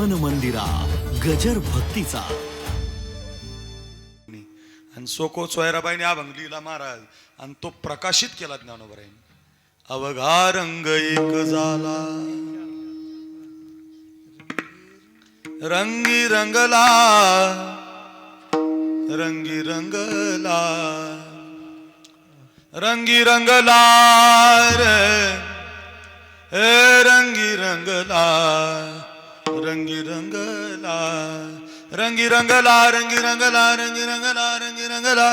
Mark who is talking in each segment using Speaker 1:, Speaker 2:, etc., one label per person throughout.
Speaker 1: मन मंदिरा गजर भक्तीचा.
Speaker 2: आणि सोको सोयराबाईने अभंग लिहिला महाराज आणि तो प्रकाशित केला ज्ञानोबराईने अवघा रंग एक झाला. रंगी रंगला रंगी रंगला रंगी रंगला रे ए रंगी रंगला रंगी रंगला रंगी रंगला रंगी रंगला रंगी रंगला रंगी रंगला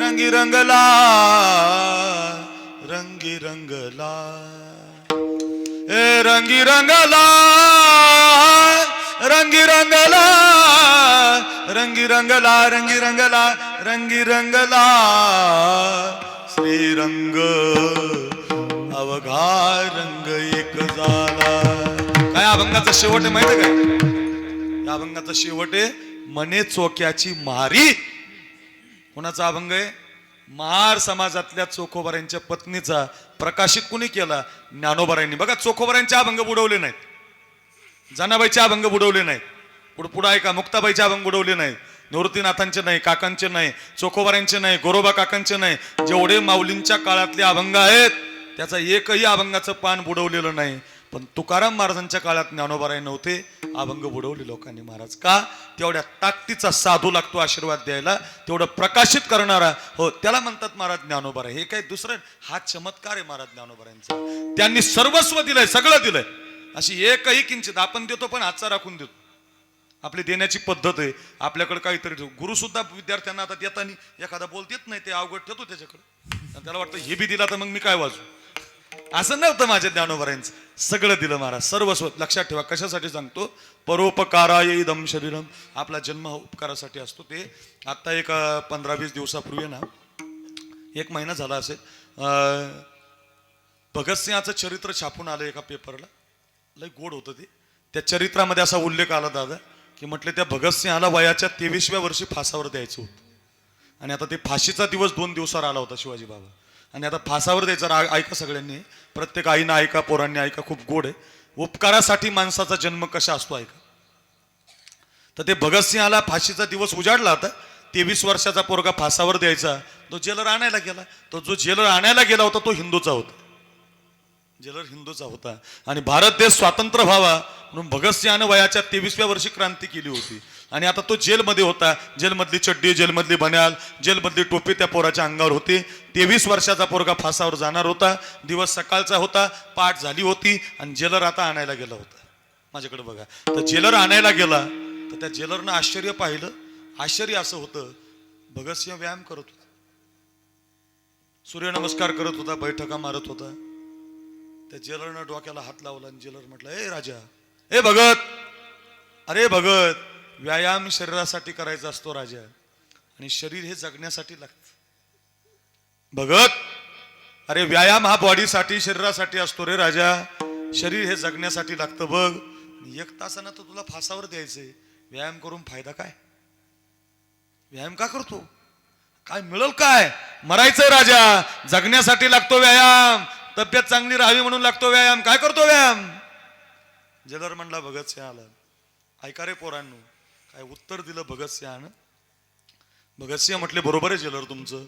Speaker 2: रंगी रंगला रंगी रंगला ए रंगी रंगला रंगी रंगला रंगी रंगला रंगी रंगला रंगी रंगला श्रीरंग अवघा रंग एक झाला. काय अभंगाचा शेवट आहे माहिती काय या अभंगाचा शेवट आहे मने चोक्याची मारी. कोणाचा अभंग आहे? महार समाजातल्या चोखोबाऱ्यांच्या पत्नीचा प्रकाशित कुणी केला? ज्ञानोबऱ्यांनी. बघा चोखोबाऱ्यांचे अभंग बुडवले नाहीत. जनाबाईचे अभंग बुडवले नाहीत. पुढे पुढे ऐका मुक्ताबाईचे अभंग बुडवले नाहीत. निवृत्तीनाथांचे नाही काकांचे नाही चोखोबाऱ्यांचे नाही गोरोबा काकांचे नाही. जेवढे माऊलींच्या काळातले अभंग आहेत त्याचा एकही अभंगाचं पान बुडवलेलं नाही. पण तुकाराम महाराजांच्या काळात ज्ञानोबाराय नव्हते. अभंग बुडवले लोकांनी महाराज. का? तेवढ्या ताकदीचा साधू लागतो आशीर्वाद द्यायला. तेवढं प्रकाशित करणारा. हो त्याला म्हणतात महाराज ज्ञानोबाराय. हे काय दुसरं? हा चमत्कार आहे महाराज ज्ञानोबारायांचा. त्यांनी सर्वस्व दिलंय सगळं दिलंय. अशी एकही किंचित आपण देतो पण हातचा राखून देतो. आपली देण्याची पद्धत आहे. आपल्याकडे काहीतरी ठेवू. गुरु सुद्धा विद्यार्थ्यांना आता देताना एखादा बोल देत नाही ते अवघड ठेवतो त्याच्याकडे. त्याला वाटतं हे बी दिला तर मग मी काय वाजू? असं नव्हतं माझ्या ज्ञानोबरायांचं सगळं दिलं महाराज. सर्वस्व. लक्षात ठेवा कशासाठी सांगतो? परोपकाराय इदम शरीरम आपला जन्म उपकारासाठी असतो ते. आत्ता एक पंधरा वीस दिवसापूर्वी ना एक महिना झाला असेल अं, भगतसिंहाचं चरित्र छापून आलं एका पेपरला. लय गोड होतं ते. त्या चरित्रामध्ये असा उल्लेख आला दादा की म्हटले त्या भगतसिंहाला वयाच्या तेवीसव्या वर्षी फासावर द्यायचं होतं. आणि आता ते फाशीचा दिवस दोन दिवसावर आला होता शिवाजी बाबा. आणि आता फासावर द्यायचा रा- ऐका सगळ्यांनी. प्रत्येक आईनं ऐका पोरांनी ऐका खूप गोड आहे. उपकारासाठी माणसाचा जन्म कसा असतो ऐका. तर ते भगतसिंहाला फाशीचा दिवस उजाडला होता. तेवीस वर्षाचा पोरगा फासावर द्यायचा. तो जेलर आणायला गेला. तो जो जेलर आणायला गेला होता तो हिंदूचा होता. जेलर हिंदूचा होता. आणि भारत देश स्वातंत्र्य व्हावा म्हणून भगतसिंहानं वयाच्या तेवीसव्या वर्षी क्रांती केली होती. आणि आता तो जेलमध्ये होता. जेलमधली चड्डी जेलमधली बन्याल जेलमधली टोपी त्या पोराच्या अंगावर होती. तेवीस वर्षाचा पोरगा फासावर जाणार होता. दिवस सकाळचा होता पाठ झाली होती आणि जेलर आता आणायला गेला होता. माझ्याकडे बघा. तर जेलर आणायला गेला. तर त्या जेलरनं आश्चर्य पाहिलं. आश्चर्य असं होतं. भगतसिंह व्यायाम करत होता. सूर्यनमस्कार करत होता बैठका मारत होता. त्या जेलरनं डोक्याला हात लावला आणि जेलर म्हटलं ए राजा ए भगत अरे भगत व्यायाम शरीरासाठी करायचा असतो राजा. आणि शरीर हे जगण्यासाठी लागत. भगत अरे व्यायाम हा बॉडीसाठी शरीरासाठी असतो रे राजा. शरीर हे जगण्यासाठी लागतं बघ. एक तासानं तर तुला फासावर द्यायचंय. व्यायाम करून फायदा काय? व्यायाम का करतो? काय मिळल काय? मरायचंय राजा. जगण्यासाठी लागतो व्यायाम. तब्येत चांगली राहावी म्हणून लागतो व्यायाम. काय करतो व्यायाम? जलर म्हणला भगतसिंह आलं. ऐका रे पोरांनो काय उत्तर दिलं भगतसिंहानं भगतसिंह म्हटले बरोबर आहे जेलर तुमचं.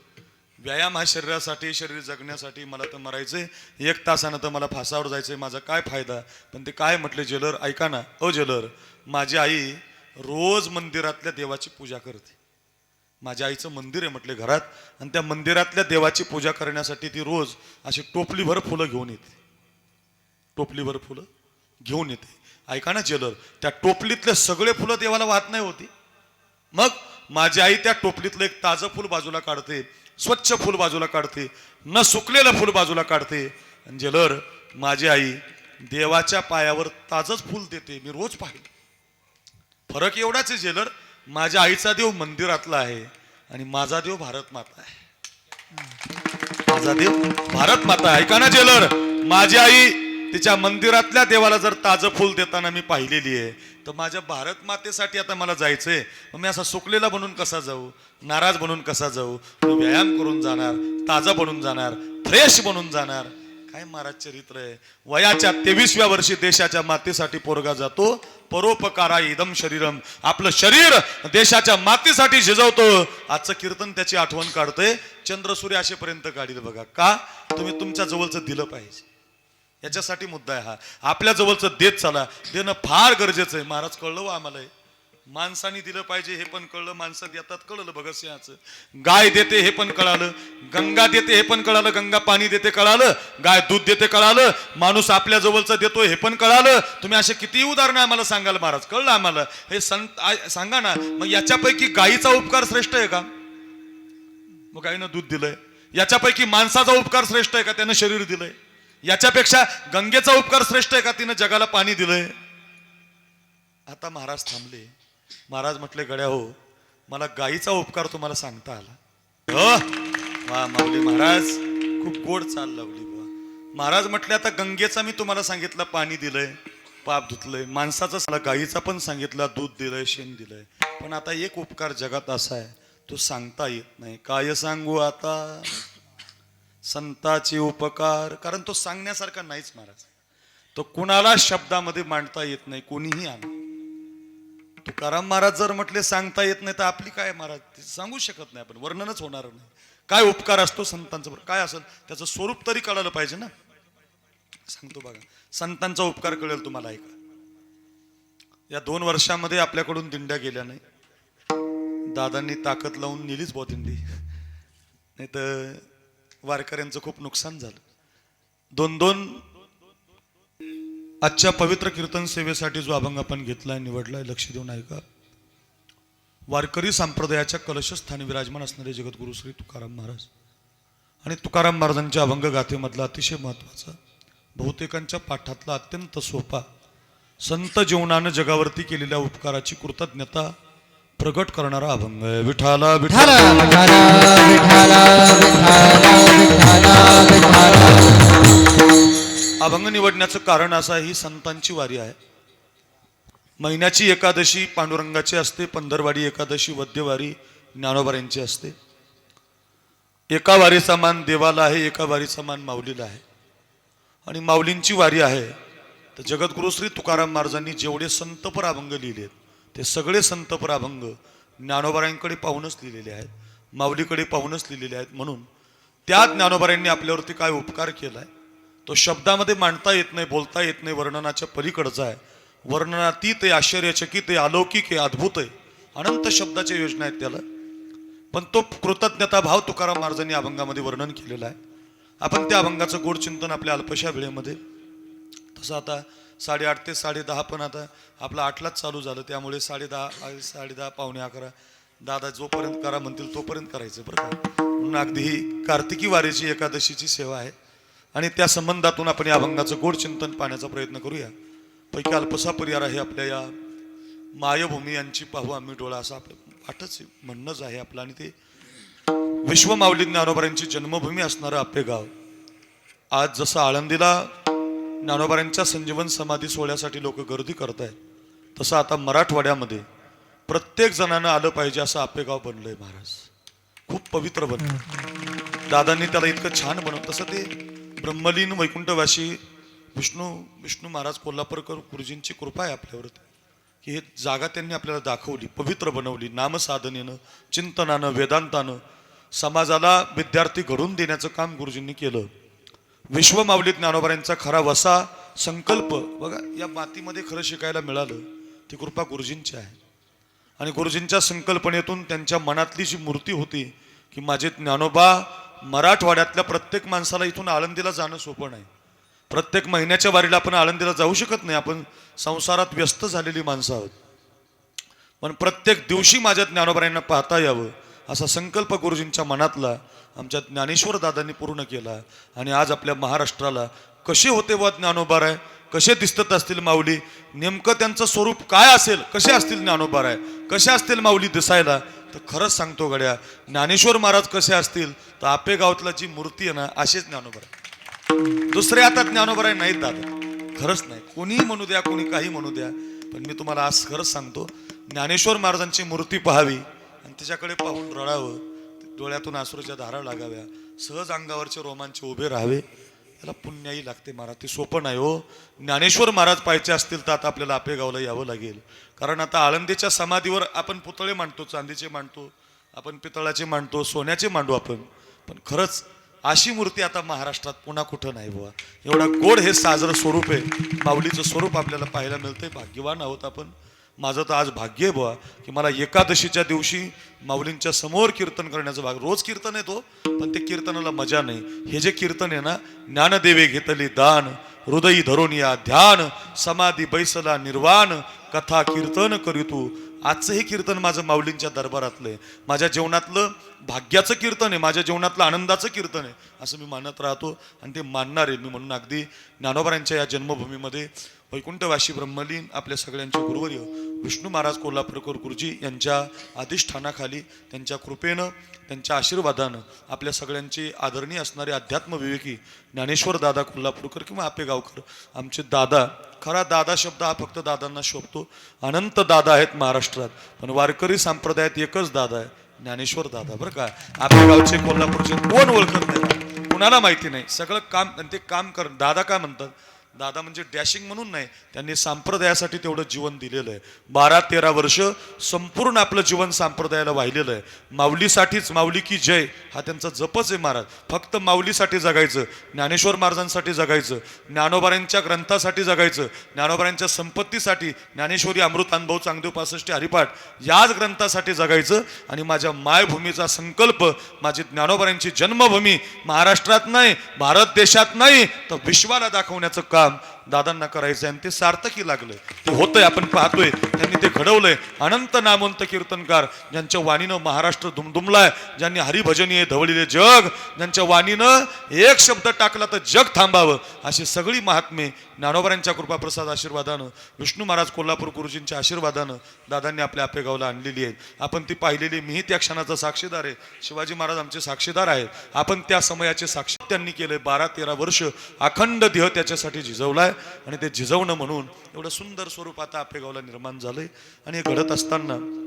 Speaker 2: व्यायाम हा शरीरासाठी शरीर जगण्यासाठी मला तर मरायचंय. एक तासानं तर मला फासावर जायचंय. माझा काय फायदा? पण ते काय म्हटले जेलर ऐका ना. अ जेलर माझी आई रोज मंदिरातल्या देवाची पूजा करते. माझ्या आईचं मंदिर आहे म्हटले घरात. आणि त्या मंदिरातल्या देवाची पूजा करण्यासाठी ती रोज अशी टोपलीभर फुलं घेऊन येते. टोपलीभर फुलं घेऊन येते. ऐका ना जेलर त्या टोपलीतले सगळे फुलं देवाला वाहत नाही होती. मग माझी आई त्या टोपलीतलं एक ताजं फुल बाजूला काढते स्वच्छ फुल बाजूला काढते न सुकलेलं फुल बाजूला काढते. आणि जेलर माझी आई देवाच्या पायावर ताजंच फुल देते मी रोज पाहिलं. फरक एवढाच आहे जेलर माझ्या आईचा देव मंदिरातला आहे आणि माझा देव भारत माता आहे. माझा देव भारत माता ऐका ना जेलर माझी आई तिच्या मंदिरातल्या देवाला जर ताजं फुल देताना मी पाहिलेली आहे तर माझ्या भारत मातेसाठी आता मला जायचंय. मग मी असा सुकलेला बनून कसा जाऊ? नाराज बनून कसा जाऊ? तो व्यायाम करून जाणार ताजा बनून जाणार फ्रेश बनून जाणार. काय महाराज चरित्र आहे. वयाच्या तेवीसव्या वर्षी देशाच्या मातेसाठी पोरगा जातो. परोपकारा इदम शरीरम आपलं शरीर देशाच्या मातीसाठी झिजवतो आजचं कीर्तन त्याची आठवण काढतंय. चंद्र सूर्य असेपर्यंत काढील बघा. का? तुम्ही तुमच्या जवळचं दिलं पाहिजे. याच्यासाठी मुद्दा आहे हा. आपल्या जवळचं देत चला. देणं फार गरजेचं आहे. महाराज कळलं व आम्हाला माणसाने दिलं पाहिजे हे पण कळलं. माणसं देतात कळलं भगतसिंहाचं गाय देते हे पण कळालं. गंगा देते हे पण कळालं. गंगा पाणी देते कळालं. गाय दूध देते कळालं. माणूस आपल्या जवळचं देतो हे पण कळालं. तुम्ही असे किती उदाहरणं आम्हाला सांगाल महाराज. कळलं आम्हाला? हे संत सांगा ना. मग याच्यापैकी गायीचा उपकार श्रेष्ठ आहे का? मग गायीनं दूध दिलंय. याच्यापैकी माणसाचा उपकार श्रेष्ठ आहे का? त्यानं शरीर दिलंय. याच्यापेक्षा गंगेचा उपकार श्रेष्ठ आहे का? तिनं जगाला पाणी दिलंय. आता महाराज थांबले. महाराज म्हटले गड्या हो मला गायीचा उपकार तुम्हाला सांगता आला. वा माऊली महाराज खूप गोड चाल लावली बुवा. महाराज म्हटले आता गंगेचा मी तुम्हाला सांगितलं पाणी दिलंय पाप धुतलंय माणसाचा मला गायीचा पण सांगितला दूध दिलंय शेण दिलंय. पण आता एक उपकार जगात असा आहे तो सांगता येत नाही. काय सांगू आता? संताचे उपकार. कारण तो सांगण्यासारखा नाहीच महाराज. तो कुणाला शब्दामध्ये मांडता येत नाही कोणीही आण तुकाराम महाराज जर म्हटले सांगता येत नाही तर आपली काय महाराज? ते सांगू शकत नाही आपण वर्णनच होणार नाही. काय उपकार असतो संतांचा? काय असेल? त्याचं स्वरूप तरी कळालं पाहिजे ना. सांगतो बघा. संतांचा उपकार कळेल तुम्हाला ऐका या दोन वर्षामध्ये आपल्याकडून दिंड्या गेल्या नाही. दादांनी ताकद लावून नेलीच बॉ दिंडी. नाही तर वारकऱ्यांचं खूप नुकसान झालं. दोन दोन आजच्या पवित्र कीर्तन सेवेसाठी जो अभंग आपण घेतलाय निवडलाय लक्ष देऊन ऐका. वारकरी संप्रदायाच्या कलशस्थानी विराजमान असणारे जगद्गुरु श्री तुकाराम महाराज आणि तुकाराम महाराजांच्या अभंग गाथेमधला अतिशय महत्त्वाचा बहुतेकांच्या पाठातला अत्यंत सोपा संत जीवनानं जगावरती केलेल्या उपकाराची कृतज्ञता प्रगट करणारा अभंग आहे. विठाला विठाला.
Speaker 3: विठाला विठाला विठाला
Speaker 2: अभंग निवडण्याचं कारण असं ही संतांची वारी आहे. महिन्याची एकादशी पांडुरंगाची असते पंधरवाडी एकादशी वद्यवारी ज्ञानोबार यांची असते. एका वारीचा मान देवाला आहे एका वारीचा मान माऊलीला आहे. आणि माऊलींची वारी आहे. तर जगद्गुरु श्री तुकाराम महाराजांनी जेवढे संतपर अभंग लिहिलेत ते सगळे संतपर अभंग ज्ञानोबारांकडे पाहूनच लिहिलेले आहेत माऊलीकडे पाहूनच लिहिलेले आहेत म्हणून त्या ज्ञानोबारांनी आपल्यावरती काय उपकार केलाय? तो शब्दामध्ये मांडता येत नाही बोलता येत नाही वर्णनाच्या पलीकडचा आहे. वर्णनातीत आहे आश्चर्यचकित आहे अलौकिक आहे अद्भुत आहे. अनंत शब्दाच्या योजना आहेत त्याला. पण तो कृतज्ञता भाव तुकाराम महाराजांनी अभंगामध्ये वर्णन केलेला आहे. आपण त्या अभंगाचं गोड चिंतन आपल्या अल्पशा वेळेमध्ये. तसं आता साडेआठ ते साडेदहा पण आता आपलं आठलाच चालू झालं. त्यामुळे साडेदहा साडेदहा पावणे अकरा. दादा जोपर्यंत करा म्हणतील तोपर्यंत करायचं बरं का. म्हणून अगदी ही कार्तिकी वारीची एकादशीची सेवा आहे. आणि त्या संबंधातून आपण या अभंगाचं गोड चिंतन पाहण्याचा प्रयत्न करूया. पैकी अल्पसा परिहार आहे आपल्या या मायभूमी यांची पाहू आम्ही डोळा. असं आपलं वाटच म्हणणंच आहे आपलं. आणि ते विश्वमाऊली ज्ञानोबरांची जन्मभूमी असणारं आपले गाव. आज जसं आळंदीला ज्ञानोबारांच्या संजीवन समाधी सोहळ्यासाठी लोक गर्दी करत आहेत तसं आता मराठवाड्यामध्ये प्रत्येक जणांना आलं पाहिजे असं आपेगाव बनलं बनलंय महाराज. खूप पवित्र बनलं. दादांनी त्याला इतकं छान बनवलं. तसं ते ब्रह्मलीन वैकुंठवासी विष्णू विष्णू महाराज कोल्हापूरकर गुरुजींची कृपा आहे आपल्यावरती. की हे जागा त्यांनी आपल्याला दाखवली पवित्र बनवली नामसाधनेनं चिंतनानं वेदांतानं समाजाला विद्यार्थी घडून देण्याचं काम गुरुजींनी केलं. विश्वमावली ज्ञानोबऱ्यांचा खरा वसा संकल्प बघा या मातीमध्ये खरं शिकायला मिळालं ती कृपा गुरुजींची आहे. आणि गुरुजींच्या संकल्पनेतून त्यांच्या मनातली जी मूर्ती होती की माझे ज्ञानोबा मराठवाड्यातल्या प्रत्येक माणसाला इथून आळंदीला जाणं सोपं नाही. प्रत्येक महिन्याच्या वारीला आपण आळंदीला जाऊ शकत नाही आपण संसारात व्यस्त झालेली माणसं आहोत. पण प्रत्येक दिवशी माझ्या ज्ञानोबऱ्यांना पाहता यावं असा संकल्प गुरुजींच्या मनातला आमच्या ज्ञानेश्वर दादांनी पूर्ण केला. आणि आज आपल्या महाराष्ट्राला कसे होते व ज्ञानोबार आहे कसे दिसत असतील माऊली? नेमकं त्यांचं स्वरूप काय असेल? कसे असतील ज्ञानोबार आहे कसे असतील माऊली दिसायला? तर खरंच सांगतो गड्या ज्ञानेश्वर महाराज कसे असतील तर आपे गावातला जी मूर्ती आहे ना असेच ज्ञानोबार आहे दुसरे आता ज्ञानोबर आहे नाहीत दादा. खरंच नाही. कोणीही म्हणू द्या कोणी काही म्हणू द्या पण मी तुम्हाला आज खरंच सांगतो ज्ञानेश्वर महाराजांची मूर्ती पाहावी आणि त्याच्याकडे पाहून रडावं डोळ्यातून आसुराच्या धारा लागाव्या सहज अंगावरचे रोमांचे उभे राहावे. त्याला पुण्याही लागते महाराज ते सोपं नाही हो. ज्ञानेश्वर महाराज पाहिजे असतील तर आता आपल्याला आपेगावला यावं लागेल. कारण आता आळंदीच्या समाधीवर आपण पुतळे मांडतो चांदीचे मांडतो आपण पितळाचे मांडतो सोन्याचे मांडू आपण. पण खरंच अशी मूर्ती आता महाराष्ट्रात पुन्हा कुठं नाही बुवा. एवढा गोड हे साजरं स्वरूप आहे. माऊलीचं स्वरूप आपल्याला पाहायला मिळतंय. भाग्यवान आहोत आपण. माझं तर आज भाग्य आहे बुवा की मला एकादशीच्या दिवशी माऊलींच्या समोर कीर्तन करण्याचा भाग रोज कीर्तन येतो पण ते कीर्तनाला मजा नाही. हे जे कीर्तन आहे ना ज्ञानदेवे घेतली दान हृदयी धरून या ध्यान समाधी बैसला निर्वाण कथा कीर्तन करीतू आजचं हे कीर्तन माझं माऊलींच्या दरबारातलं आहे. माझ्या जीवनातलं भाग्याचं कीर्तन आहे माझ्या जीवनातलं आनंदाचं कीर्तन आहे असं मी मानत राहतो. आणि ते मानणार आहे मी म्हणून अगदी ज्ञानोबारांच्या या जन्मभूमीमध्ये वैकुंठवाशी ब्रह्मलीन आपल्या सगळ्यांचे गुरुवर्य विष्णू महाराज कोल्हापूरकर गुरुजी यांच्या अधिष्ठानाखाली त्यांच्या कृपेनं त्यांच्या आशीर्वादानं आपल्या सगळ्यांचे आदरणीय असणारे अध्यात्म विवेकी ज्ञानेश्वर दादा कोल्हापूरकर किंवा आपे गावकर आमचे दादा खरा दादा शब्द हा फक्त दादांना शोभतो. अनंत दादा आहेत महाराष्ट्रात पण वारकरी संप्रदायात एकच दादा आहे ज्ञानेश्वर दादा. बरं का? आपल्या गावचे कोल्हापूरचे कोण ओळखत नाही? कुणाला माहिती नाही? सगळं काम आणि ते काम कर दादा काय म्हणतात? दादा म्हणजे डॅशिंग म्हणून नाही त्यांनी संप्रदायासाठी तेवढं जीवन दिलेलं आहे. बारा तेरा वर्ष संपूर्ण आपलं जीवन संप्रदायाला वाहिलेलं आहे. माऊलीसाठीच माऊली की जय हा त्यांचा जपच आहे महाराज. फक्त माऊलीसाठी जगायचं ज्ञानेश्वर महाराजांसाठी जगायचं ज्ञानोबाऱ्यांच्या ग्रंथासाठी जगायचं ज्ञानोबाऱ्यांच्या संपत्तीसाठी ज्ञानेश्वरी अमृत अनुभव चांगदेव पासष्टी हरिपाठ याच ग्रंथासाठी जगायचं आणि माझ्या मायभूमीचा संकल्प माझी ज्ञानोबाऱ्यांची जन्मभूमी महाराष्ट्रात नाही भारत देशात नाही तर विश्वाला दाखवण्याचं काम കാണാം दादांना करायचं आणि ते सार्थकी लागलं ते होतंय आपण पाहतोय. त्यांनी ते घडवलंय. अनंत नामवंत कीर्तनकार ज्यांच्या वाणीनं महाराष्ट्र धुमधुमलाय ज्यांनी हरिभजनीय धवळीले जग ज्यांच्या वाणीनं एक शब्द टाकला तर जग थांबावं अशी सगळी महात्मे ज्ञानोबरांच्या कृपाप्रसाद आशीर्वादानं विष्णू महाराज कोल्हापूर गुरुजींच्या आशीर्वादानं दादांनी आपल्या आपेगावला आणलेली आहेत. आपण ती पाहिलेली मीही त्या क्षणाचा साक्षीदार आहे. शिवाजी महाराज आमचे साक्षीदार आहेत. आपण त्या समयाचे साक्षी त्यांनी केले बारा तेरा वर्ष अखंड देह त्याच्यासाठी झिजवलाय. आणि ते झिजवणं म्हणून एवढं सुंदर स्वरूप आता आपेगावला निर्माण झालंय. आणि हे घडत असताना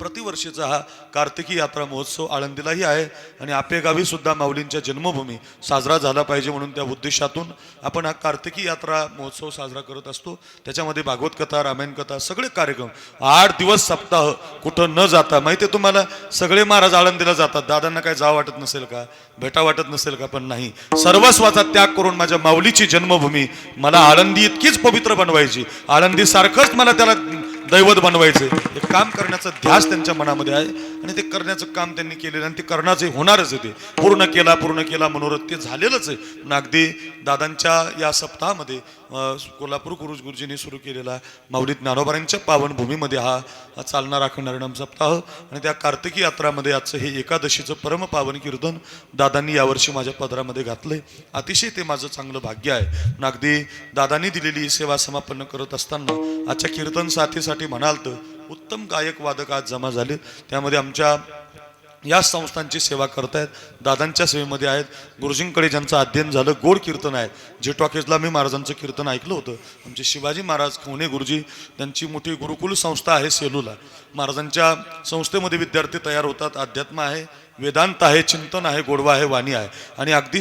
Speaker 2: प्रतिवर्षीचा हा कार्तिकी यात्रा महोत्सव आळंदीलाही आहे. आणि आपेगावी सुद्धा माऊलींच्या जन्मभूमी साजरा झाला पाहिजे म्हणून त्या उद्देशातून आपण हा कार्तिकी यात्रा महोत्सव साजरा करत असतो. त्याच्यामध्ये भागवत कथा रामायण कथा सगळे कार्यक्रम आठ दिवस सप्ताह कुठं न जाता माहिती आहे तुम्हाला? सगळे महाराज आळंदीला जातात. दादांना काय जा वाटत नसेल का? भेटा वाटत नसेल का? पण नाही. सर्वस्वाचा त्याग करून माझ्या माऊलीची जन्मभूमी मला आळंदी इतकीच पवित्र बनवायची. आळंदी सारखंच मला त्याला दैवत बनवायचे. हे काम करण्याचा ध्यास त्यांच्या मनामध्ये आहे आणि ते करण्याचं काम त्यांनी केलेलं आणि ते करण्याचं होणारच आहे ते. पूर्ण केला पूर्ण केला मनोरथ ते झालेलंच आहे. पण अगदी दादांच्या या सप्ताहामध्ये कोल्हापूर गुरुज गुरुजींनी सुरू केलेला माऊलीत ज्ञानोबारांच्या पावनभूमीमध्ये हा चालणार चालणारा अखंड सप्ताह. आणि त्या कार्तिकी यात्रामध्ये आजचं हे एकादशीचं परम पावन कीर्तन दादांनी यावर्षी माझ्या पदरामध्ये घातलंय. अतिशय ते माझं चांगलं भाग्य आहे. पण अगदी दादांनी दिलेली सेवा समापन्न करत असताना आजच्या कीर्तन साथीसाठी म्हणाल तर उत्तम गायक वादक आज जमा झाले. त्यामध्ये आमच्या या संस्थांची सेवा करतायत दादांच्या सेवेमध्ये आहेत. गुरुजींकडे ज्यांचं अध्ययन झालं गोड कीर्तन आहे जे टॉकेजला मी महाराजांचं कीर्तन ऐकलं होतं. आमचे शिवाजी महाराज खवणे गुरुजी त्यांची मोठी गुरुकुल संस्था आहे सेलूला. महाराजांच्या संस्थेमध्ये विद्यार्थी तयार होतात अध्यात्म आहे वेदांत आहे चिंतन आहे गोडवा आहे वाणी आहे. आणि अगदी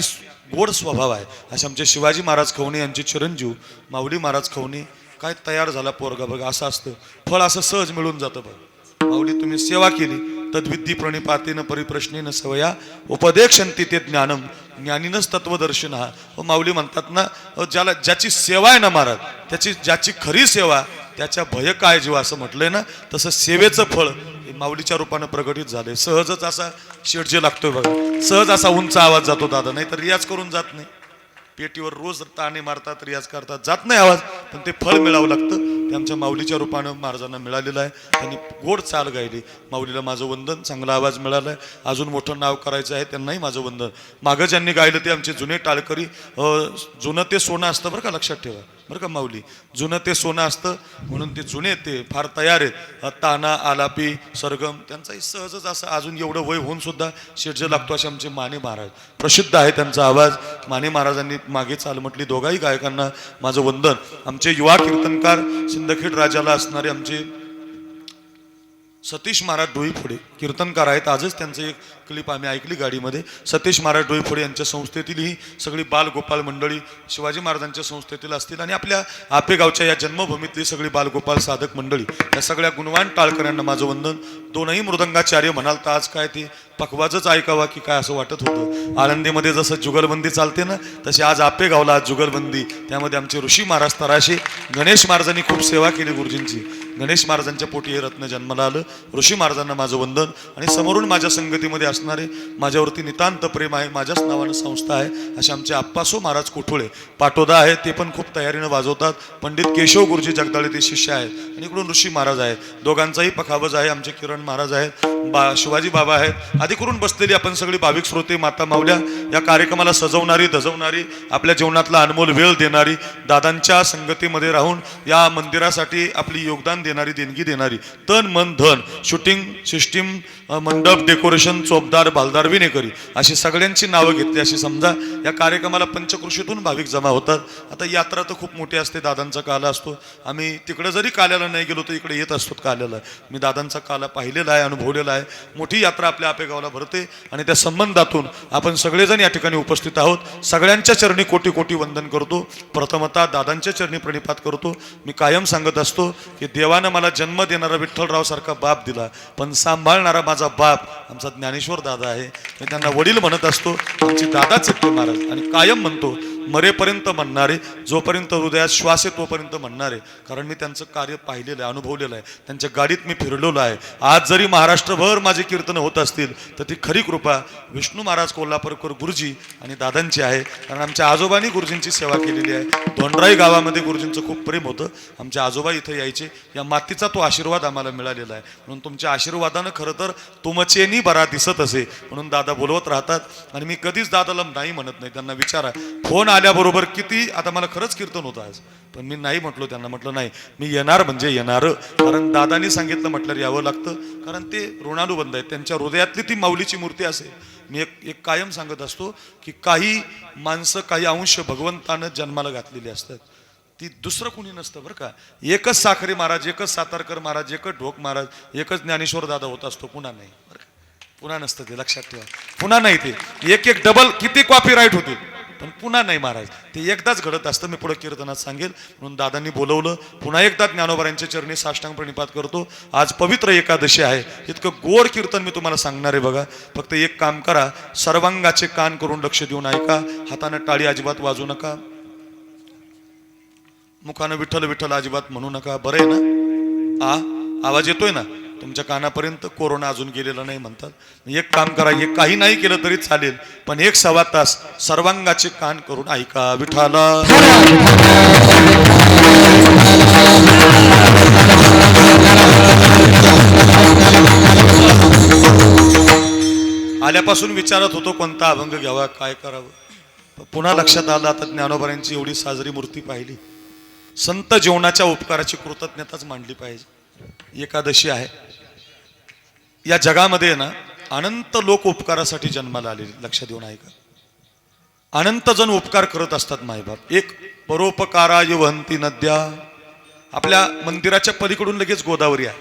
Speaker 2: गोड स्वभाव आहे. असे आमचे शिवाजी महाराज खवणे यांचे चिरंजीव माऊली महाराज खवणे काय तयार झाला पोरगा बघा असं असतं. फळ असं सहज मिळून जातं बघ. माऊली तुम्ही सेवा केली. तद्विद्धी प्रणिपातेन परिप्रश्नेन सवया उपदेक्षंती ते ज्ञानम ज्ञानीनच तत्वदर्शन हा हो, व माऊली म्हणतात ना हो, ज्याला ज्याची सेवा आहे ना महाराज त्याची ज्याची खरी सेवा त्याच्या भय काय जीवा असं म्हटलंय ना तसं सेवेचं फळ हे माऊलीच्या रूपानं प्रगटित झाले सहजच असा शेडजे लागतोय बघा सहज असा उंच आवाज जातो दादा नाही तर रियाज करून जात नाही. पेटीवर रोज ताणे मारतात रियाज करतात. जात नाही आवाज पण ते फळ मिळावं लागतं. ते आमच्या माऊलीच्या रूपानं महाराजांना मिळालेलं आहे. त्यांनी गोड चाल गायली. माऊलीला माझं वंदन चांगला आवाज मिळाला आहे अजून मोठं नाव करायचं आहे त्यांनाही माझं वंदन. मागं ज्यांनी गायलं ते आमचे जुने टाळकरी. जुनं ते सोनं असतं बरं का लक्षात ठेवा. बरं का माऊली? जुनं ते सोनं असतं म्हणून ते जुने ते फार तयार आहेत. ताना आलापी सरगम त्यांचाही सहजच असं अजून एवढं वय होऊन सुद्धा शिरजे लागतो असे आमचे माने महाराज. प्रसिद्ध आहे त्यांचा आवाज. माने महाराजांनी मागे चाल म्हटली दोघाही गायकांना माझं वंदन. आमचे युवा कीर्तनकार सिंदखेड राजाला असणारे आमचे सतीश महाराज डोईफोडे कीर्तनकार आहेत. आजच त्यांचं एक क्लिप आम्ही ऐकली गाडीमध्ये. सतीश महाराज डोईफोडे यांच्या संस्थेतील ही सगळी बालगोपाल मंडळी शिवाजी महाराजांच्या संस्थेतील असतील आणि आपल्या आपेगावच्या या जन्मभूमीतली सगळी बालगोपाल साधक मंडळी. या सगळ्या गुणवान टाळकऱ्यांना माझं वंदन. दोनही मृदंगाचार्य म्हणाल तर आज काय ते पखवाजच ऐकावा की काय असं वाटत होतं. आळंदीमध्ये जसं जुगलबंदी चालते ना तशी आज आपेगावला आज जुगलबंदी. त्यामध्ये आमचे ऋषी महाराज तराशे गणेश महाराजांनी खूप सेवा केली गुरुजींची. गणेश महाराजांच्या पोटी हे रत्न जन्माला आलं. ऋषी महाराजांना माझं वंदन. आणि समोरून माझ्या संगतीमध्ये असणारे माझ्यावरती नितांत प्रेम आहे माझ्याच नावानं संस्था आहे असे आमचे आप्पासो महाराज कोठोळे. पाटोदा आहे ते पण खूप तयारीनं वाजवतात. पंडित केशव गुरुजी जगदाळे ते शिष्य आहेत. आणि इकडून ऋषी महाराज आहेत. दोघांचाही पखावज आहे आमचे किरण महाराज आहेत बा शिवाजी बाबा आहेत. आधी करून बसलेली आपण सगळी भाविक श्रोते माता मावल्या या कार्यक्रमाला सजवणारी धजवणारी आपल्या जीवनातला अनमोल वेळ देणारी दादांच्या संगतीमध्ये राहून या मंदिरासाठी आपली योगदान देणारी देणगी देणारी तन मन धन शूटिंग सिस्टीम मंडप डेकोरेशन चोपदार बालदार विनेकरी अशी सगळ्यांची नावं घेतली. अशी समजा या कार्यक्रमाला पंचकृषीतून भाविक जमा होतात. आता यात्रा तर खूप मोठी असते. दादांचा काला असतो. आम्ही तिकडं जरी काल्याला नाही गेलो तर इकडे येत असतो काल्याला. मी दादांचा काला पाहिलेला आहे अनुभवलेला आहे. मोठी यात्रा आपल्या आपेगावला भरते आणि त्या संबंधातून आपण सगळेजण या ठिकाणी उपस्थित आहोत. सगळ्यांच्या चरणी कोटी कोटी वंदन करतो. प्रथमतः दादांच्या चरणी प्रणिपात करतो. मी कायम सांगत असतो की देवानं मला जन्म देणारा विठ्ठलरावसारखा बाप दिला. पण सांभाळणारा माझा बाप आमचा ज्ञानेश्वर दादा आहे मी त्यांना वडील म्हणत असतो आमची दादाच चित्ते महाराज. आणि कायम म्हणतो मरेपर्यंत म्हणणारे जोपर्यंत हृदयात श्वास आहे तोपर्यंत म्हणणारे. कारण मी त्यांचं कार्य पाहिलेलं आहे अनुभवलेलं आहे. त्यांच्या गाडीत मी फिरलेलो आहे. आज जरी महाराष्ट्रभर माझी कीर्तनं होत असतील तर ती खरी कृपा विष्णू महाराज कोल्हापूरकर गुरुजी आणि दादांची आहे. कारण आमच्या आजोबांनी गुरुजींची सेवा केलेली आहे. धोंडराई गावामध्ये गुरुजींचं खूप प्रेम होतं. आमच्या आजोबा इथं यायचे. या मातीचा तो आशीर्वाद आम्हाला मिळालेला आहे. म्हणून तुमच्या आशीर्वादानं खरं तर तुमचेनी बरा दिसत असे. म्हणून दादा बोलवत राहतात. आणि मी कधीच दादाला नाही म्हणत नाही. त्यांना विचारा. फोन आल्याबरोबर किती आता मला खरंच कीर्तन होतं आज पण मी नाही म्हटलो त्यांना म्हटलं नाही. मी येणार म्हणजे येणार. कारण दादानी सांगितलं म्हटलं यावं लागतं. कारण ते ऋणानुबंध आहेत. त्यांच्या हृदयातली ती माऊलीची मूर्ती असेल मी एक एक कायम सांगत असतो की काही माणसं काही अंश भगवंतानं जन्माला घातलेली असतात. ती दुसरं कुणी नसतं बरं का. एकच साखरे महाराज एकच सातारकर महाराज एकच ढोक महाराज एकच ज्ञानेश्वर दादा होत असतो. पुन्हा नाही बरं का? पुन्हा नसतं ते. लक्षात ठेवा. पुन्हा नाही ते. एक एक डबल किती कॉपी राईट होतील? पण पुन्हा नाही महाराज ते एकदाच घडत असतं मी पुढे कीर्तनात सांगेल. म्हणून दादांनी बोलवलं पुन्हा एकदा ज्ञानोबरांच्या चरणी साष्टांग प्रणिपात करतो. आज पवित्र एकादशी आहे. इतकं गोड कीर्तन मी तुम्हाला सांगणार आहे बघा. फक्त एक काम करा सर्वांगाचे कान करून लक्ष देऊन ऐका. हातानं टाळी अजिबात वाजू नका. मुखानं विठ्ठल विठ्ठल अजिबात म्हणू नका. बरं आहे ना? आ? आवाज येतोय ना? तुमच्या कानापर्यंत कोरोना अजून गेलेला नाही म्हणतात. एक काम करा हे काही नाही केलं तरी चालेल पण एक सव्वा तास सर्वांगाचे कान करून ऐका विठाला आल्यापासून विचारत होतो कोणता अभंग घ्यावा काय करावं? पुन्हा लक्षात आलं आता ज्ञानोबरांची एवढी साजरी मूर्ती पाहिली. संत जीवनाच्या उपकाराची कृतज्ञताच मांडली पाहिजे. एकादशी आहे. या जगामध्ये ना अनंत लोक उपकारासाठी जन्माला आले लक्ष देऊन ऐका. अनंत जण उपकार करत असतात मायबाप. एक परोपकारा युवंती नद्या. आपल्या मंदिराच्या पलीकडून लगेच गोदावरी आहे.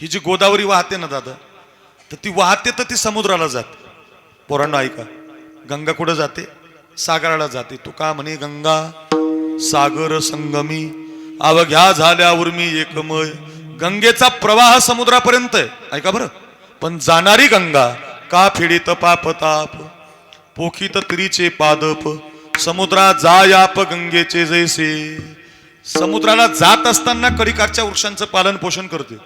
Speaker 2: ही जी गोदावरी वाहते ना दादा तर ती वाहते तर ती समुद्राला जाते. पोरांना ऐका. गंगा कुठं जाते? सागराला जाते. तू का म्हणे गंगा सागर संगमी अवघ्या झाल्यावर मी एकमय गंगेचा प्रवाह समुद्रापर्यंत आहे. ऐका बरं. पण जाणारी गंगा का फिडीत पाप ताप पोखीत तिरीचे पादप समुद्रा जायाप गंगेचे जैसे. समुद्राला जात असताना कडिकारच्या वृक्षांचं पालन पोषण करते.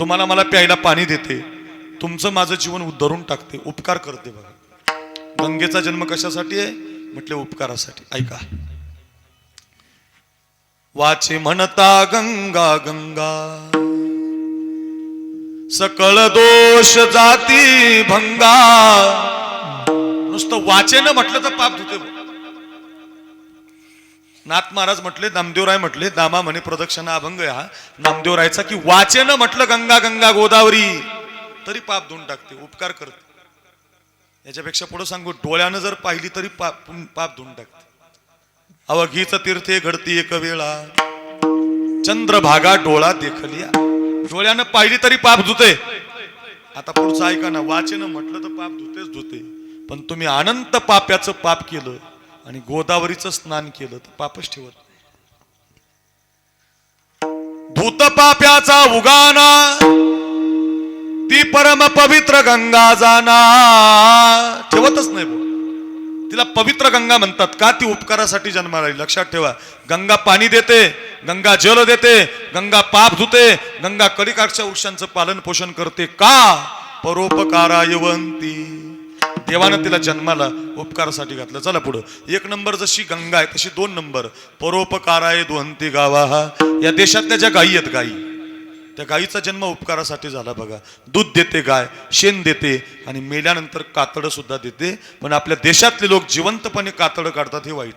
Speaker 2: तुम्हाला मला प्यायला पाणी देते. तुमचं माझं जीवन उद्धरून टाकते उपकार करते बघा. गंगेचा जन्म कशासाठी आहे? म्हटले उपकारासाठी. ऐका. वाचे म्हणता गंगा गंगा. सकळ दोष जाती भंगा. नुसतं वाचेनं म्हटलं तर पाप धुते नाथ महाराज म्हटले नामदेवराय म्हटले दामा म्हणे प्रदक्षिणा अभंग आहे हा. नामदेवरायचा की वाचेनं म्हटलं गंगा गंगा गोदावरी तरी पाप धुवून टाकते उपकार करते. याच्यापेक्षा पुढे सांगू डोळ्यानं जर पाहिली तरी पाप पाप धुवून टाकते. अवघीच तीर्थे घडती एक वेळा. चंद्रभागा डोळा देखलिया. डोळ्यानं पाहिली तरी पाप धुते. आता पुढचं ऐका ना वाचेनं म्हटलं तर पाप धुतेच धुते. पण तुम्ही अनंत पाप्याचं पाप केलं आणि गोदावरीचं स्नान केलं तर पापच ठेवत धूत भूत पाप्याचा उगाना ती परम पवित्र गंगा जाना. ठेवतच नाही भाऊ तिला पवित्र गंगा म्हणतात. का ती उपकारासाठी जन्माला लक्षात ठेवा. गंगा पाणी देते गंगा जल देते गंगा पाप धुते गंगा कडिकाक्षच्या वृक्षांचं पालन पोषण करते. का? परोपकारायवंती. देवानं तिला जन्माला उपकारासाठी घातलं. चला पुढं. एक नंबर जशी गंगा आहे तशी दोन नंबर. परोपकाराय द्वंती गावा या देशातल्या ज्या गायी आहेत गायी. त्या गायीचा जन्म उपकारासाठी झाला बघा. दूध देते गाय शेण देते आणि मेल्यानंतर कातडं सुद्धा देते. पण आपल्या देशातले लोक जिवंतपणे कातडं काढतात हे वाईट.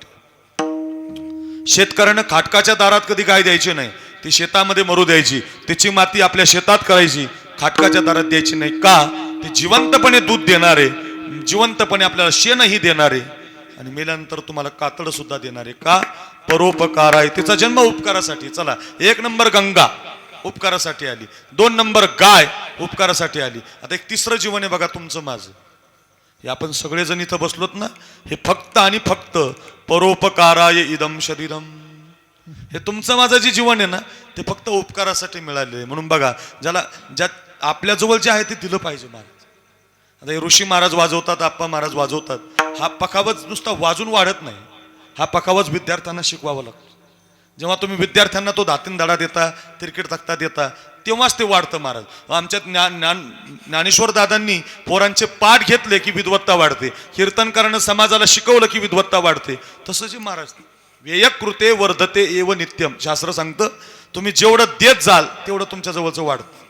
Speaker 2: शेतकऱ्यानं खाटकाच्या दारात कधी गाय द्यायची नाही. ती शेतामध्ये मरू द्यायची. तिची माती आपल्या शेतात करायची. खाटकाच्या दारात द्यायची नाही. का? ती जिवंतपणे दूध देणारे जिवंतपणे आपल्याला शेणही देणारे आणि मेल्यानंतर तुम्हाला कातड सुद्धा देणारे. का? परोपकार आहे तिचा जन्म उपकारासाठी. चला एक नंबर गंगा. उपकारासाठी आली. दोन नंबर गाय उपकारासाठी आली. आता एक तिसरं जीवन आहे बघा तुमचं माझं. हे आपण सगळेजण इथं बसलोत ना हे फक्त आणि फक्त परोपकाराय इदम शरीरम. हे तुमचं माझं जे जीवन आहे ना ते फक्त उपकारासाठी मिळाले आहे. म्हणून बघा ज्याला ज्यात आपल्याजवळ जे आहे ते दिलं पाहिजे महाराज. आता हे ऋषी महाराज वाजवतात आप्पा महाराज वाजवतात. हा पखावच नुसता वाजून वाढत नाही. हा पखावच विद्यार्थ्यांना शिकवावा लागतो. जेव्हा तुम्ही विद्यार्थ्यांना तो धातीन धडा देता तिरकीट तक्ता देता तेव्हाच ते वाढतं महाराज. आमच्या ज्ञान ज्ञान ज्ञानेश्वर दादांनी पोरांचे पाठ घेतले की विद्वत्ता वाढते. कीर्तन करणं समाजाला शिकवलं की विद्वत्ता वाढते. तसं जे महाराज व्ययक कृते वर्धते एव नित्यम शास्त्र सांगतं तुम्ही जेवढं देत जाल तेवढं तुमच्या जवळचं वाढतं.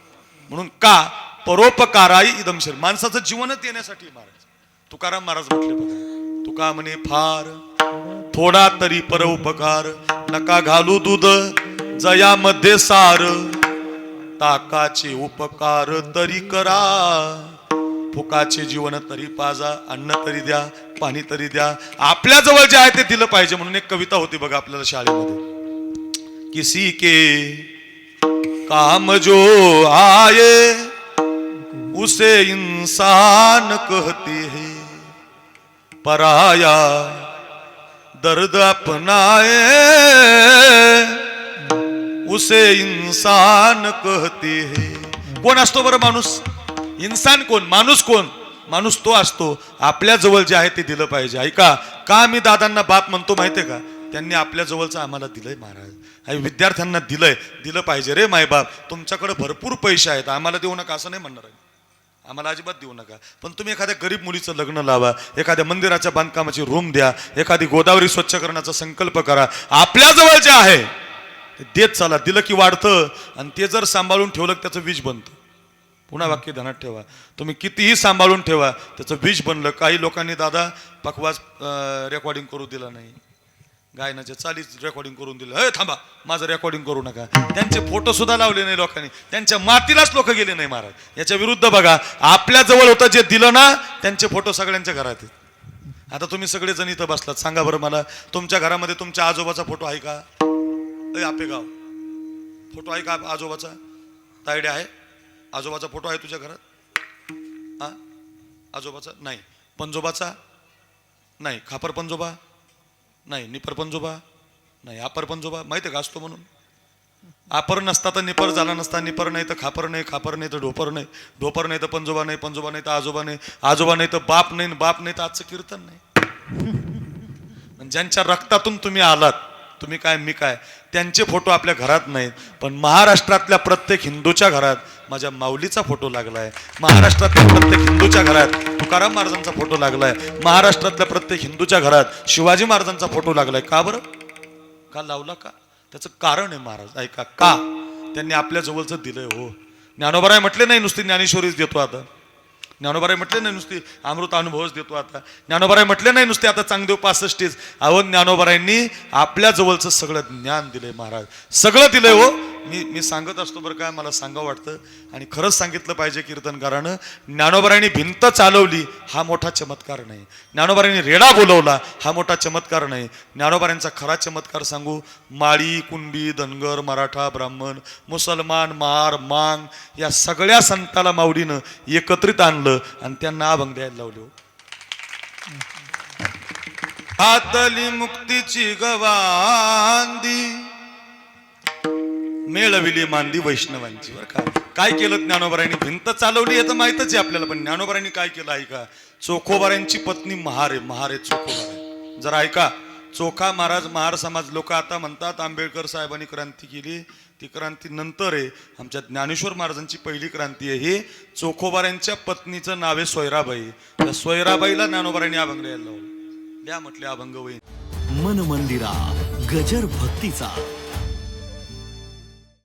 Speaker 2: म्हणून का परोपकाराई इदम माणसाचं जीवनच येण्यासाठी महाराज. तुकाराम महाराज म्हटले बघा तुका म्हणे फार थोडा तरी परोपकार. नका घालू दूध जयामध्ये सार. ताकाचे उपकार तरी करा. फुकाचे जीवन तरी पाजा अन्न तरी द्या पाणी तरी द्या. आपल्या जवळ जे आहे ते दिलं पाहिजे म्हणून एक कविता होती बघा आपल्याला शाळेमध्ये. किसी के काम जो आये उसे इंसान कहते हैं. पराया दर्द अपनाए। उसे इंसान कहते है। कोण असतो बरं माणूस? इन्सान कोण? माणूस कोण? माणूस तो असतो. आपल्या जवळ जे आहे ते दिलं पाहिजे. ऐका का मी दादांना बाप म्हणतो माहितीये का? त्यांनी आपल्या जवळचं आम्हाला दिलंय महाराज. आणि विद्यार्थ्यांना दिलंय. दिलं पाहिजे रे मायबाप. तुमच्याकडे भरपूर पैसे आहेत. आम्हाला देऊ नका असं नाही म्हणणार आहे आम्हाला अजिबात देऊ नका. पण तुम्ही एखाद्या गरीब मुलीचं लग्न लावा एखाद्या मंदिराच्या बांधकामाची रूम द्या एखादी गोदावरी स्वच्छ करण्याचा संकल्प करा. आपल्याजवळ जे आहे ते देत चला दिलं की वाढतं आणि ते जर सांभाळून ठेवलं की त्याचं वीज बनतं. पुन्हा वाक्य ध्यानात ठेवा. तुम्ही कितीही सांभाळून ठेवा त्याचं वीज बनलं. काही लोकांनी दादा पखवाज रेकॉर्डिंग करू दिलं नाही. गायनाच्या चालीच रेकॉर्डिंग करून दिलं. हे थांबा माझं रेकॉर्डिंग करू नका. त्यांचे फोटो सुद्धा लावले नाही लोकांनी. त्यांच्या मातीलाच लोक गेले नाही महाराज. याच्या विरुद्ध बघा आपल्या जवळ होतं जे दिलं ना त्यांचे फोटो सगळ्यांच्या घरात आहेत. आता तुम्ही सगळेजण इथं बसलात. सांगा बरं मला तुमच्या घरामध्ये तुमच्या आजोबाचा फोटो आहे का? अय आपेगाव फोटो आहे का आजोबाचा? तायडे आहे? आजोबाचा फोटो आहे तुझ्या घरात? हा? आजोबाचा? नाही. पंजोबाचा नाही. खापर पंजोबा नाही निपर पंजोबा नाही अपर पंजोबा माहिती आहे का असतो म्हणून? आपर नसता तर निपर झाला नसता. निपर नाही तर खापर नाही खापर नाही तर ढोपर नाही. ढोपर नाही तर पंजोबा नाही पंजोबा नाही तर आजोबा नाही. आजोबा नाही तर बाप नाही बाप नाही तर आजचं कीर्तन नाही. ज्यांच्या रक्तातून तुम्ही आलात तुम्ही काय मी काय? त्यांचे फोटो आपल्या घरात नाहीत. पण महाराष्ट्रातल्या प्रत्येक हिंदूच्या घरात माझ्या माऊलीचा फोटो लागलाय. महाराष्ट्रातल्या प्रत्येक हिंदूच्या घरात तुकाराम महाराजांचा फोटो लागलाय. महाराष्ट्रातल्या प्रत्येक हिंदूच्या घरात शिवाजी महाराजांचा फोटो लागलाय. का बरं? का लावला का? त्याचं कारण आहे महाराज ऐका. का? त्यांनी आपल्या जवळचं दिलंय हो. ज्ञानोबराय म्हटले नाही नुसती ज्ञानेश्वरीच देतो आता. ज्ञानोबाराय म्हटले नाही नुसती अमृत अनुभवच देतो आता. ज्ञानोबाराय म्हटले नाही नुसते आता चांगदेव पासष्टीच. अहो ज्ञानोबारायांनी आपल्या जवळचं सगळं ज्ञान दिलंय महाराज. सगळं दिलंय हो. मी मी सांगत असतो बरं काय मला सांगावं वाटतं. आणि खरंच सांगितलं पाहिजे कीर्तनकारानं ज्ञानोबरांनी भिंत चालवली हा मोठा चमत्कार नाही. ज्ञानोबरांनी रेडा बोलवला हा मोठा चमत्कार नाही. ज्ञानोबरांचा खरा चमत्कार सांगू माळी कुणबी धनगर मराठा ब्राह्मण मुसलमान मार मांग या सगळ्या संताला माऊलीनं एकत्रित आणलं आणि त्यांना अभंग द्यायला लावले हो. हातली मुक्तीची गवांदी मेळविली मांदी वैष्णवांची बरं का? काय केलं ज्ञानोबरांनी भिंत चालवली हे तर माहितच आहे आपल्याला पण ज्ञानोबरांनी काय केलं ऐका चोखोबारांची पत्नी महार महारे महार चोखोबार जरा ऐका चोखा महाराज महार समाज लोक आता म्हणतात आंबेडकर साहेबांनी क्रांती केली ती क्रांती नंतर आहे. आमच्या ज्ञानेश्वर महाराजांची पहिली क्रांती आहे ही. चोखोबारांच्या पत्नीचं नाव आहे सोयराबाई. त्या सोयराबाईला ज्ञानोबरांनी अभंग द्यायला लावलं. द्या म्हटले अभंग वही
Speaker 1: मन मंदिरा गजर भक्तीचा.